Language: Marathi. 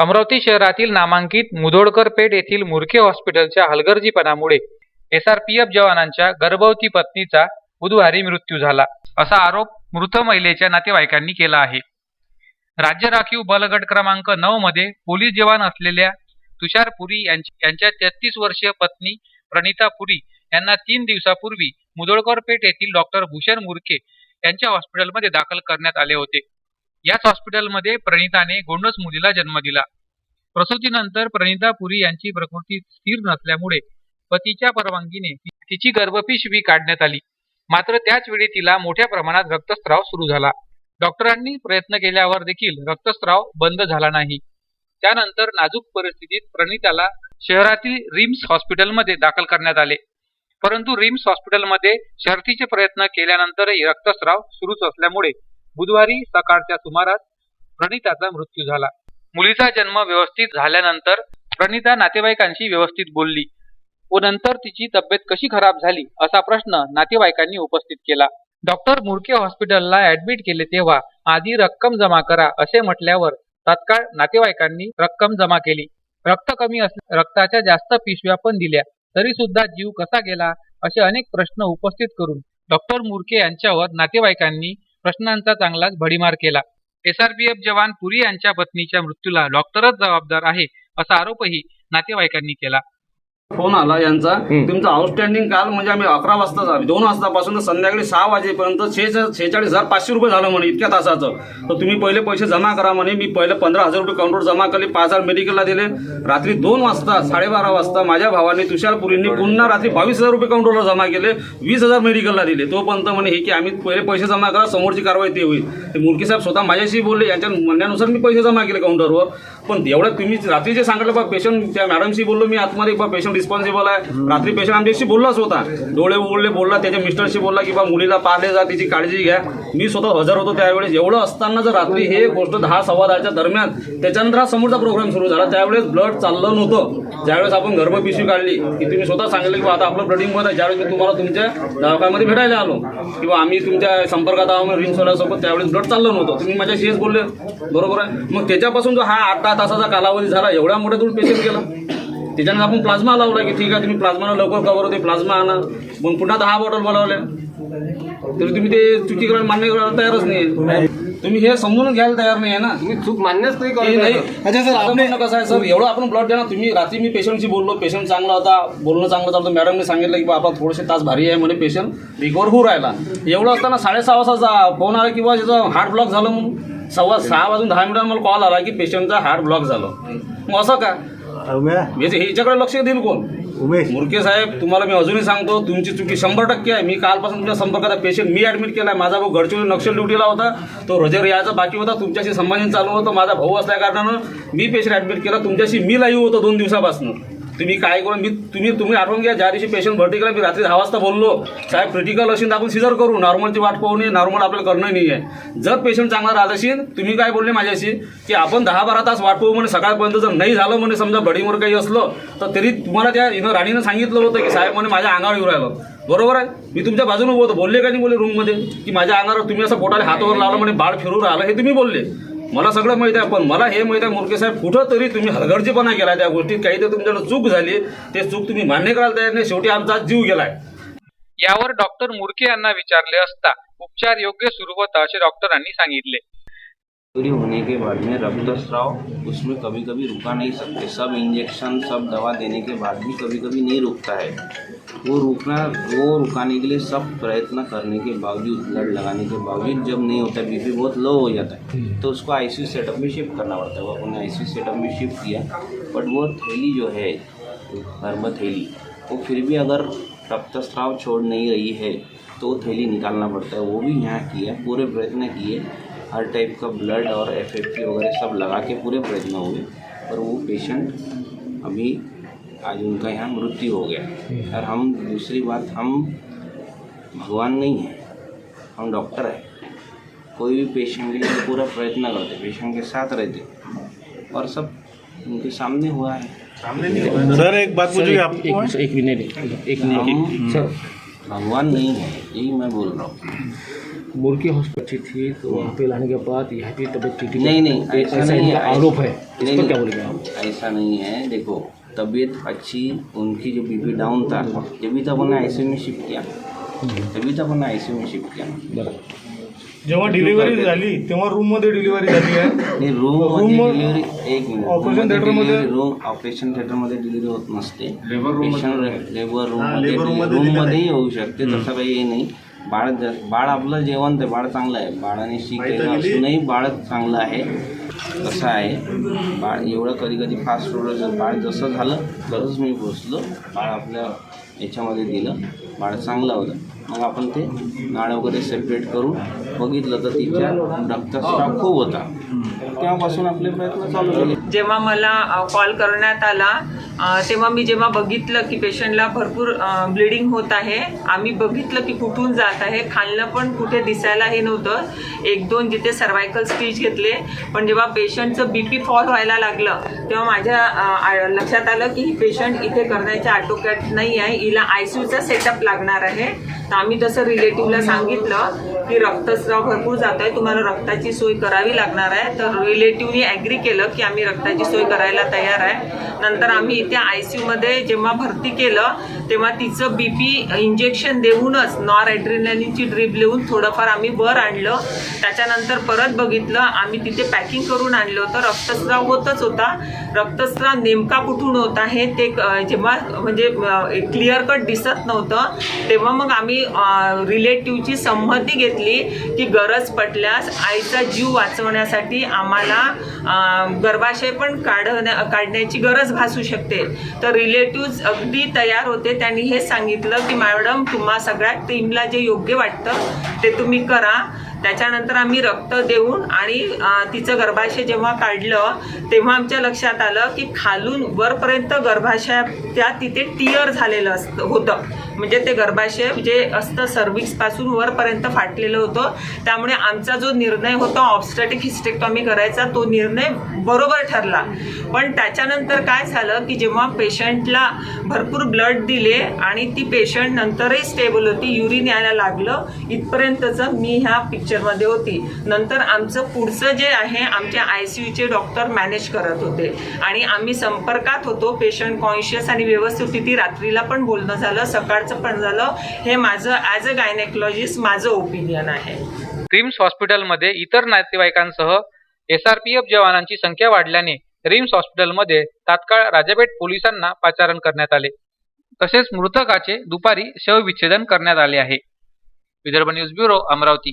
अमरावती शहरातील नामांकित मुधोडकर पेठ येथील मुरखे हॉस्पिटलच्या हलगर्जीपणामुळे एसआरपीएफ जवानांच्या गर्भवती पत्नीचा बुधवारी मृत्यू झाला असा आरोप मृत महिलेच्या नातेवाईकांनी केला आहे. राज्य राखीव बलगट क्रमांक नऊ मध्ये पोलीस जवान असलेल्या तुषार पुरी यांच्या तेहतीस वर्षीय पत्नी प्रणिता पुरी यांना तीन दिवसापूर्वी मुधोळकर पेठ येथील डॉक्टर भूषण मुरके यांच्या हॉस्पिटलमध्ये दाखल करण्यात आले होते. याच हॉस्पिटलमध्ये प्रणिताने गोंडस मुलीला जन्म दिला. प्रसूतीनंतर प्रणिता पुरी यांची प्रकृती स्थिर नसल्यामुळे पतीच्या परवानगीने तिची गर्भपिशवी काढण्यात आली. मात्र त्याच वेळी तिला मोठ्या प्रमाणात रक्तस्राव सुरू झाला. डॉक्टरांनी प्रयत्न केल्यावर देखील रक्तस्राव बंद झाला नाही. त्यानंतर नाजूक परिस्थितीत प्रणिताला शहरातील रिम्स हॉस्पिटलमध्ये दाखल करण्यात आले. परंतु रिम्स हॉस्पिटलमध्ये शर्थीचे प्रयत्न केल्यानंतरही रक्तस्राव सुरूच असल्यामुळे बुधवारी सकाळच्या सुमारास प्रणिताचा मृत्यू झाला. मुलीचा जन्म व्यवस्थित झाल्यानंतर प्रणिता नातेवाईकांशी व्यवस्थित बोलली. व नंतर तिची तब्येत कशी खराब झाली असा प्रश्न नातेवाईकांनी उपस्थित केला. डॉक्टर मुरके हॉस्पिटलला ऍडमिट केले तेव्हा आधी रक्कम जमा करा असे म्हटल्यावर तात्काळ नातेवाईकांनी रक्कम जमा केली. रक्त कमी असल्या रक्ताच्या जास्त पिशव्या पण दिल्या. तरी सुद्धा जीव कसा गेला असे अनेक प्रश्न उपस्थित करून डॉक्टर मुरके यांच्यावर नातेवाईकांनी प्रश्नांचा चांगलाच भडीमार केला. एसआरपीएफ जवान पुरी यांच्या पत्नीच्या मृत्यूला डॉक्टरच जबाबदार आहे असा आरोपही नातेवाईकांनी केला. फोन आला यांचा. तुमचं आउटस्टँडिंग काल म्हणजे आम्ही अकरा वाजता झाली. दोन वाजतापासून संध्याकाळी सहा वाजेपर्यंत छेचाळीस हजार पाचशे रुपये झालं म्हणे इतक्या तासाचं. तर तुम्ही पहिले पैसे जमा करा म्हणे. मी पहिले पंधरा हजार रुपये काउंटर जमा केले. पाच हजार मेडिकलला दिले. रात्री दोन वाजता साडेबारा वाजता माझ्या भावाने तुषारपुरींनी पुन्हा रात्री बावीस हजार रुपये काउंटरला जमा केले. वीस हजार मेडिकलला दिले. तोपर्यंत म्हणे हे की आम्ही पहिले पैसे जमा करा. समोरची कारवाई ते होईल. ते मुरकी साहेब स्वतः माझ्याशी बोलले. यांच्या म्हणण्यानुसार मी पैसे जमा केले काउंटरवर पण एवढं तुम्ही रात्री जे सांगितलं बा पेशंट त्या मॅडमशी बोललो. मी आतमध्ये बा पेशंट रिस्पॉन्सिबल आहे. रात्री पेशंट आमच्याशी बोललाच होता. डोळे उघडले बोलला त्याच्या मिस्टरशी बोलला की बा मुलीला पाहिले जा तिची काळजी घ्या. मी स्वतः हजर होतो त्यावेळेस. एवढं असताना जर रात्री हे गोष्ट दहा सव्वा दहाच्या दरम्यान त्याच्यानंतर हा समोरचा प्रोग्राम सुरू झाला. त्यावेळेस ब्लड चाललं नव्हतं. ज्यावेळेस आपण गर्भपिशवी काढली की तुम्ही स्वतः सांगितलं की बा आता आपलं ब्लडिंगमध्ये ज्यावेळेस मी तुम्हाला तुमच्या दवाखान्यामध्ये भेटायला आलो किंवा आम्ही तुमच्या संपर्कात आहोत रिंगसोल्यासोबत त्यावेळेस ब्लड चाललं नव्हतं. तुम्ही माझ्याशी हेच बोलले. बरोबर आहे? मग त्याच्यापासून जो हा आठ दहा तासाचा कालावधी झाला एवढ्या मोठ्या दूर पेशंट गेला. त्याच्यानंतर आपण प्लाझ्मा लावला की ठीक आहे तुम्ही प्लाझ्माला लवकर कवर होते प्लाझ्मा आणा. मग पुन्हा दहा बॉटल बनवल्या. तरी तुम्ही ते चुकी करायला मान्य करायला तयारच नाही तुम्ही हे समजून घ्यायला तयार नाही आहे ना. तुम्ही चूक मान्यच नाही नाही. करत अच्छा सर आपण कसं आहे सर एवढं आपण ब्लड ना तुम्ही रात्री मी पेशंटशी बोललो पेशंट चांगला होता बोलणं चांगलं चालतं मॅडमने सांगितलं की बा आपण थोडेसे तास भारी आहे म्हणे पेशंट रिकवर होऊ राहिला. एवढं असताना साडेसहा वाजता फोन आला किंवा त्याचं हार्ट ब्लॉक झालं म्हणून. सव्वा सहा वाजून दहा मिनिटांनी मला कॉल आला की पेशंटचा हार्ट ब्लॉक झालं. मग असं का? उम्या म्हणजे ह्याच्याकडे लक्ष देईल कोण? उमेश. मुरके साहेब तुम्हाला मी अजूनही सांगतो तुमची चुकी शंभर टक्के आहे. मी कालपासून तुमच्या संपर्कात पेशंट मी ॲडमिट केला आहे माझा भाऊ गडचिरोली नक्षल ड्युटीला होता. तो रजर यायचा बाकी होता. तुमच्याशी संबंधित चालू होतं. माझा भाऊ असल्या कारणानं मी पेशंट ॲडमिट केला. तुमच्याशी मी लाईव्ह होतो दोन दिवसापासून. तुम्ही काय करून मी तुम्ही तुम्ही आठवून घ्या ज्या दिवशी पेशंट भरती केला मी रात्री दहा वाजता बोललो साहेब क्रिटिकल असेल तर आपण सिजर करू नॉर्मलची वाट पाहू नये नॉर्मल आपल्याला करणं नाही आहे जर पेशंट चांगला राहत असेल तुम्ही काय बोलले माझ्याशी? की आपण दहा बारा तास वाट पाहू म्हणे सकाळपर्यंत जर नाही झालं म्हणे समजा बडीवर काही असलं तर तरी तुम्हाला त्या इथं राणीनं सांगितलं होतं की साहेब म्हणे माझ्या अंगावर येऊ राहिलं. बरोबर आहे? मी तुमच्या बाजूने बोलतो बोलले का नाही बोलले रूममध्ये की माझ्या अंगावर तुम्ही असं पोटाला हातावर लावलं म्हणे बाळ फिरू राहिलं हे तुम्ही बोलले. मला सगळं माहीत आहे पण मला हे माहीत आहे मुरके साहेब कुठं तरी तुम्ही हलगर्जीपणा केला त्या गोष्टीत. काही तर तुमच्याकडे चूक झाली ते चूक तुम्ही मान्य करायला तयार नाही. शेवटी आमचा जीव गेलाय. यावर डॉक्टर मुरके यांना विचारले असता उपचार योग्य सुरू होता असे डॉक्टरांनी सांगितले. पूरी होने के बाद में रक्तस्राव उसमें कभी कभी रुका नहीं सकते। सब इंजेक्शन सब दवा देने के बाद भी कभी कभी नहीं रुकता है। वो रुकना वो रुकाने के लिए सब प्रयत्न करने के बावजूद ब्लड लगाने के बावजूद जब नहीं होता बीपी बहुत लो हो जाता है। तो उसको आईसीयू सेटअप में शिफ्ट करना पड़ता है। वो अपने आईसीयू सेटअप में शिफ्ट किया बट वो थैली जो है गर्भ थैली वो फिर भी अगर रक्तस्राव छोड़ नहीं रही है तो वो थैली निकालना पड़ता है। वो भी यहाँ किया पूरे प्रयत्न किए हर टाइप का ब्लड और एफएफपी वगैरह सब लगा के पूरे प्रयत्न हुए। पर वो पेशेंट अभी आज उनका यहाँ मृत्यु हो गया। और हम दूसरी बात हम भगवान नहीं हैं। हम डॉक्टर हैं। कोई भी पेशेंट के लिए पूरा प्रयत्न करते पेशेंट के साथ रहते। और सब उनके सामने हुआ है। सामने नहीं सर एक बात पूछिए आपको एक एक मिनट एक मिनट सर। भगवान नहीं है यही मैं बोल रहा हूँ। मुर्गी हॉस्पिटल थी तो वहाँ पे लाने के बाद यहाँ की तबीयत क्रिटिकल नहीं नहीं ऐसा नहीं है। आरोप है। नहीं, नहीं, क्या बोलेंगे? आप ऐसा नहीं है। देखो तबीयत अच्छी उनकी जो बीपी डाउन था जब तो अपन आई में शिफ्ट किया। तभी तो अपन आई में शिफ्ट किया। जेव्हा डिलिव्हरी झाली तेव्हा रूम मध्ये डिलिव्हरी झाली आहे. नाही रूम डिलिव्हरी एक मिनिट Operation रूममध्ये theater मध्ये- रूम ऑपरेशन थिएटर मध्ये डिलिव्हरी होत नसते. लेबर रूम हा, मध्ये रूम दिलेलं मध्येही होऊ शकते तसं काही हे नाही. बाळ ज- बाळ आपलं जेवण ते बाळ चांगलं आहे. बाळाने शिकेलं माहिती दिली? असूनही बाळ चांगलं आहे. कसं आहे. बाळ एवढं कधी कधी फास्ट फूड बाळ जसं झालं तसंच मी पोचलो बाळ आपल्या याच्यामध्ये दिलं. बाळ चांगलं होतं. मग आपण ते नाळ वगैरे सेपरेट करून बघितलं तर तिच्या रक्तस्राव खूप होता. तेव्हापासून आपले प्रयत्न चालू केले जेव्हा मला कॉल करण्यात आला तेव्हा मी जेव्हा बघितलं की पेशंटला भरपूर ब्लिडिंग होत आहे आम्ही बघितलं की कुठून जात आहे खालनं पण कुठे दिसायला हे नव्हतं. एक दोन जिथे सर्वायकल स्टीच घेतले पण जेव्हा पेशंटचं बी पी फॉल व्हायला लागलं तेव्हा माझ्या लक्षात आलं की ही पेशंट इथे करण्याच्या आटोक्यात नाही आहे हिला आय चा सेटअप लागणार आहे. तर आम्ही तसं रिलेटिव्हला सांगितलं की रक्तस्राव भरपूर जात आहे तुम्हाला रक्ताची सोय करावी लागणार आहे. तर रिलेटिव्हनी ॲग्री केलं की आम्ही रक्ताची सोय करायला तयार आहे. नंतर आम्ही इथे आय सी यूमध्ये जेव्हा भरती केलं तेव्हा तिचं बी पी इंजेक्शन देऊनच नॉर ॲड्रिनॅलिनची ड्रीप लिहून थोडंफार आम्ही वर आणलं. त्याच्यानंतर परत बघितलं आम्ही तिथे पॅकिंग करून आणलं होतं. रक्तस्राव होतच होता. रक्तस्राव नेमका कुठून होत आहे ते जेव्हा म्हणजे क्लिअर कट दिसत नव्हतं. तेव्हा मग आम्ही रिलेटिव्हची संमती घेतली की गरज पडल्यास आईचा जीव वाचवण्यासाठी आम्हाला गर्भाशय पण काढण्या काढण्याची गरज भासू शकते. तर रिलेटिव्ज अगदी तयार होते. त्यांनी हे सांगितलं की मॅडम तुम्हा सगळ्या टीमला जे योग्य वाटतं ते तुम्ही करा. त्याच्यानंतर आम्ही रक्त देऊन आणि तिचं गर्भाशय जेव्हा काढलं तेव्हा आमच्या लक्षात आलं की खालून वरपर्यंत गर्भाशया त्या तिथे टिअर झालेलं असतं होतं. म्हणजे ते गर्भाशय जे असतं सर्विक्सपासून वरपर्यंत फाटलेलं होतं. त्यामुळे आमचा जो निर्णय होता ऑबस्टॅटिक हिस्टेक्टॉमी करायचा तो निर्णय बरोबर ठरला. पण त्याच्यानंतर काय झालं की जेव्हा पेशंटला भरपूर ब्लड दिले आणि ती पेशंट नंतरही स्टेबल होती युरिन यायला लागलं इथपर्यंतचं मी ह्या पिक्चरमध्ये होती. नंतर आमचं पुढचं जे आहे आमच्या आय सी यूचे डॉक्टर मॅनेज करत होते. आणि आम्ही संपर्कात होतो पेशंट कॉन्शियस आणि व्यवस्थित ती रात्रीला पण बोलणं झालं सकाळचं पण झालं. हे माझं ॲज अ गायनेकोलॉजिस्ट माझं ओपिनियन आहे. रिम्स हॉस्पिटलमध्ये इतर नातेवाईकांसह एस आर पी एफ जवानांची संख्या वाढल्याने रिम्स हॉस्पिटलमध्ये तात्काळ राजापेठ पोलिसांना पाचारण करण्यात आले. तसेच मृतकाचे दुपारी शवविच्छेदन करण्यात आले आहे. Vidarbha news bureau Amravati.